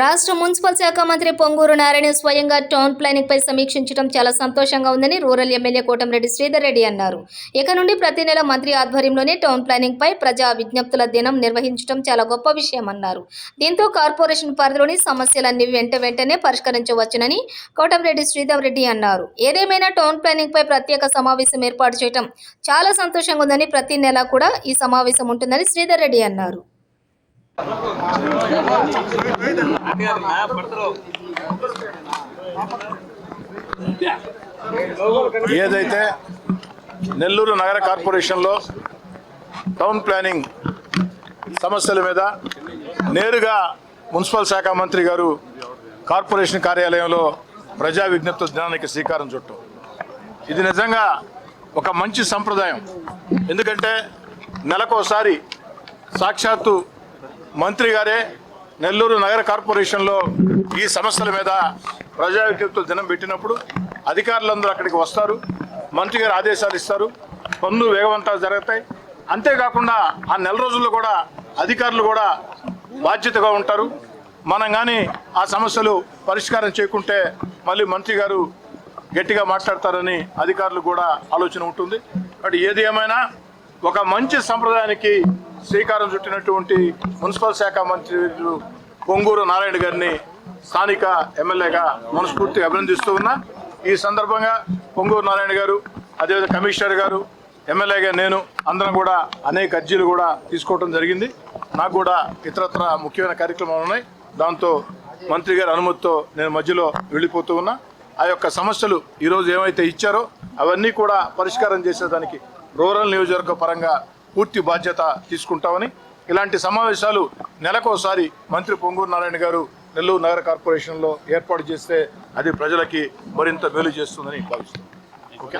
రాష్ట్ర మున్సిపల్ శాఖ మంత్రి పొంగూరు నారాయణ స్వయంగా టౌన్ ప్లానింగ్ పై సమీక్షించడం చాలా సంతోషంగా ఉందని రూరల్ ఎమ్మెల్యే కోటంరెడ్డి శ్రీధర్ రెడ్డి అన్నారు. ఇక నుండి ప్రతి నెల మంత్రి ఆధ్వర్యంలోనే టౌన్ ప్లానింగ్ పై ప్రజా విజ్ఞప్తుల దినం నిర్వహించడం చాలా గొప్ప విషయం అన్నారు. దీంతో కార్పొరేషన్ పరిధిలోని సమస్యలన్నీ వెంట వెంటనే పరిష్కరించవచ్చునని కోటంరెడ్డి శ్రీధర్ రెడ్డి అన్నారు. ఏదేమైనా టౌన్ ప్లానింగ్ పై ప్రత్యేక సమావేశం ఏర్పాటు చేయడం చాలా సంతోషంగా ఉందని ప్రతి నెల కూడా ఈ సమావేశం ఉంటుందని శ్రీధర్ రెడ్డి అన్నారు. ఏదైతే నెల్లూరు నగర కార్పొరేషన్లో టౌన్ ప్లానింగ్ సమస్యల మీద నేరుగా మున్సిపల్ శాఖ మంత్రి గారు కార్పొరేషన్ కార్యాలయంలో ప్రజా విజ్ఞప్తి దినానికి శ్రీకారం చుట్టం. ఇది నిజంగా ఒక మంచి సంప్రదాయం. ఎందుకంటే నెలకోసారి సాక్షాత్తు మంత్రి గారే నెల్లూరు నగర కార్పొరేషన్లో ఈ సమస్యల మీద ప్రజా విజ్ఞప్తులు దినం పెట్టినప్పుడు అధికారులందరూ అక్కడికి వస్తారు మంత్రి గారు ఆదేశాలు ఇస్తారు పనులు వేగవంతాలు జరుగుతాయి. అంతేకాకుండా ఆ నెల రోజుల్లో కూడా అధికారులు కూడా బాధ్యతగా ఉంటారు. మనం కానీ ఆ సమస్యలు పరిష్కారం చేయకుంటే మళ్ళీ మంత్రి గారు గట్టిగా మాట్లాడతారని అధికారులు కూడా ఆలోచన ఉంటుంది. బట్ ఏది ఏమైనా ఒక మంచి సంప్రదాయానికి శ్రీకారం చుట్టినటువంటి మున్సిపల్ శాఖ మంత్రులు పొంగూరు నారాయణ గారిని స్థానిక ఎమ్మెల్యేగా మనస్ఫూర్తిగా అభినందిస్తూ ఉన్నా. ఈ సందర్భంగా పొంగూరు నారాయణ గారు అదేవిధంగా కమిషనర్ గారు ఎమ్మెల్యేగా నేను అందరం కూడా అనేక అర్జీలు కూడా తీసుకోవడం జరిగింది. నాకు కూడా ఇతరత్ర ముఖ్యమైన కార్యక్రమాలు ఉన్నాయి. దాంతో మంత్రి గారి అనుమతితో నేను మధ్యలో వెళ్ళిపోతూ ఉన్నా. ఆ యొక్క సమస్యలు ఈరోజు ఏమైతే ఇచ్చారో అవన్నీ కూడా పరిష్కారం చేసేదానికి రూరల్ నియోజకవర్గ పరంగా పూర్తి బాధ్యత తీసుకుంటామని ఇలాంటి సమావేశాలు నెలకోసారి మంత్రి పొంగూరు నారాయణ గారు నెల్లూరు నగర కార్పొరేషన్లో ఏర్పాటు చేస్తే అది ప్రజలకి మరింత మేలు చేస్తుందని భావిస్తున్నాను ఓకే.